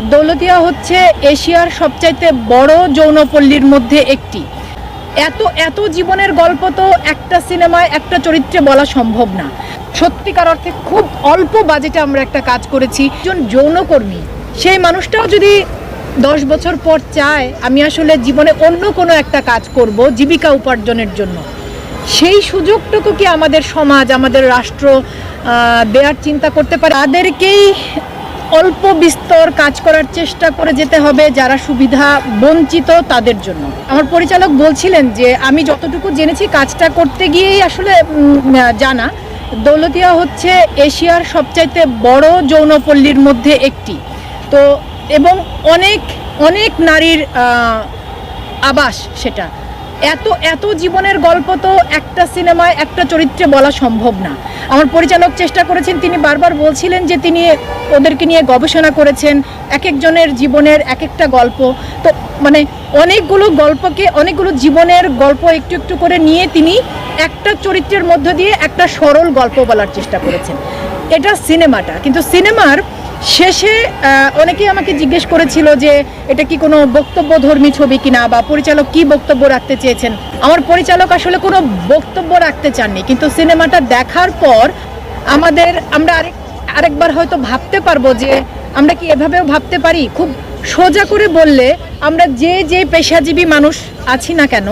দৌলতিয়া হচ্ছে এশিয়ার সবচাইতে বড় যৌনপল্লীর মধ্যে একটি। এত এত জীবনের গল্প তো একটা সিনেমায়, একটা চরিত্রে বলা সম্ভব না। সত্যিকার অর্থে খুব অল্প বাজেটে আমরা একটা কাজ করেছি। একজন যৌনকর্মী, সেই মানুষটাও যদি দশ বছর পর চায়, আমি আসলে জীবনে অন্য কোনো একটা কাজ করব জীবিকা উপার্জনের জন্য। সেই সুযোগটুকু কি আমাদের সমাজ, আমাদের রাষ্ট্র দেওয়ার চিন্তা করতে পারে? তাদেরকেই অল্প বিস্তর কাজ করার চেষ্টা করে যেতে হবে যারা সুবিধা বঞ্চিত তাদের জন্য। আমার পরিচালক বলছিলেন যে, আমি যতটুকু জেনেছি কাজটা করতে গিয়েই আসলে জানা। দৌলতিয়া হচ্ছে এশিয়ার সবচাইতে বড় যৌনপল্লীর মধ্যে একটি। তো, এবং অনেক অনেক নারীর আবাস সেটা। এত এত জীবনের গল্প তো একটা সিনেমায়, একটা চরিত্রে বলা সম্ভব না। আমার পরিচালক চেষ্টা করেছেন, তিনি বারবার বলছিলেন যে তিনি ওদেরকে নিয়ে গবেষণা করেছেন এক একজনের জীবনের এক একটা গল্প। তো মানে অনেকগুলো গল্পকে, অনেকগুলো জীবনের গল্প একটু একটু করে নিয়ে তিনি একটা চরিত্রের মধ্য দিয়ে একটা সরল গল্প বলার চেষ্টা করেছেন। এটা সিনেমাটা, কিন্তু সিনেমার শেষে অনেকেই আমাকে জিজ্ঞেস করেছিল যে এটা কি কোনো বক্তব্যধর্মী ছবি কিনা বা পরিচালক কি বক্তব্য রাখতে চেয়েছেন। আমার পরিচালক আসলে কোনো বক্তব্য রাখতে চাননি, কিন্তু সিনেমাটা দেখার পর আমাদের, আমরা আরেক, আরেকবার হয়তো ভাবতে পারব যে আমরা কি এভাবেও ভাবতে পারি। খুব সোজা করে বললে, আমরা যে যে পেশাজীবী মানুষ আছি না কেন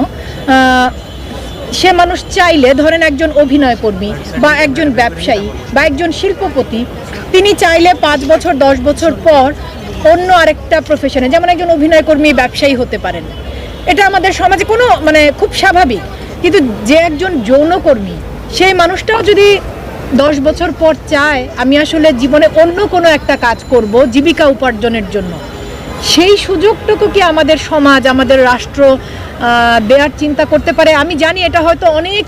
সে মানুষ চাইলে ধরেন একজন অভিনয় কর্মী বা একজন ব্যবসায়ী বা একজন শিল্পপতি তিনি চাইলে পাঁচ বছর, দশ বছর পর অন্য আরেকটা প্রফেশনে যেমন একজন অভিনয় কর্মী, ব্যবসায়ী হতে পারেন। এটা আমাদের সমাজে কোনো মানে খুব স্বাভাবিক। কিন্তু যে একজন যৌনকর্মী সেই মানুষটাও যদি দশ বছর পর চায়, আমি আসলে জীবনে অন্য কোনো একটা কাজ করব, জীবিকা উপার্জনের জন্য। সেই সুযোগটুকু কি আমাদের সমাজ, আমাদের রাষ্ট্র দেওয়ার চিন্তা করতে পারে? আমি জানি এটা হয়তো অনেক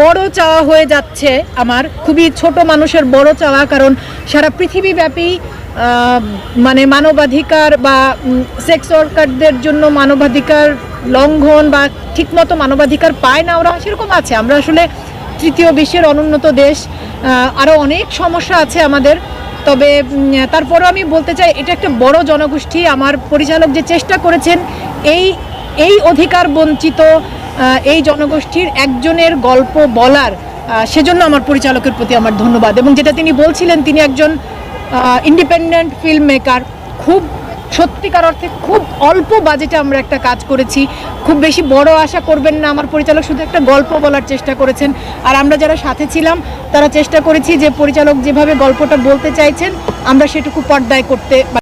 বড় চাওয়া হয়ে যাচ্ছে আমার। খুবই ছোট মানুষের বড় চাওয়া, কারণ সারা পৃথিবীব্যাপী মানে মানবাধিকার বা সেক্স ওয়ার্কারদের জন্য মানবাধিকার লঙ্ঘন বা ঠিকমতো মানবাধিকার পায় না ওরা, সেরকম আছে। আমরা আসলে তৃতীয় বিশ্বের অনুন্নত দেশ আরও অনেক সমস্যা আছে আমাদের। তবে তারপরও আমি বলতে চাই, এটা একটা বড় জনগোষ্ঠী। আমার পরিচালক যে চেষ্টা করেছেন, এই এই অধিকার বঞ্চিত এই জনগোষ্ঠীর একজনের গল্প বলার সেজন্য আমার পরিচালকের প্রতি আমার ধন্যবাদ। এবং যেটা তিনি বলছিলেন, তিনি একজন ইন্ডিপেন্ডেন্ট ফিল্ম মেকার খুব সত্যিকার অর্থে খুব অল্প বাজেটে আমরা একটা কাজ করেছি। খুব বেশি বড় আশা করবেন না, আমার পরিচালক শুধু একটা গল্প বলার চেষ্টা করেছেন। আর আমরা যারা সাথে ছিলাম, তারা চেষ্টা করেছি যে পরিচালক যেভাবে গল্পটা বলতে চাইছেন, আমরা সেটুকু পর্দায় করতে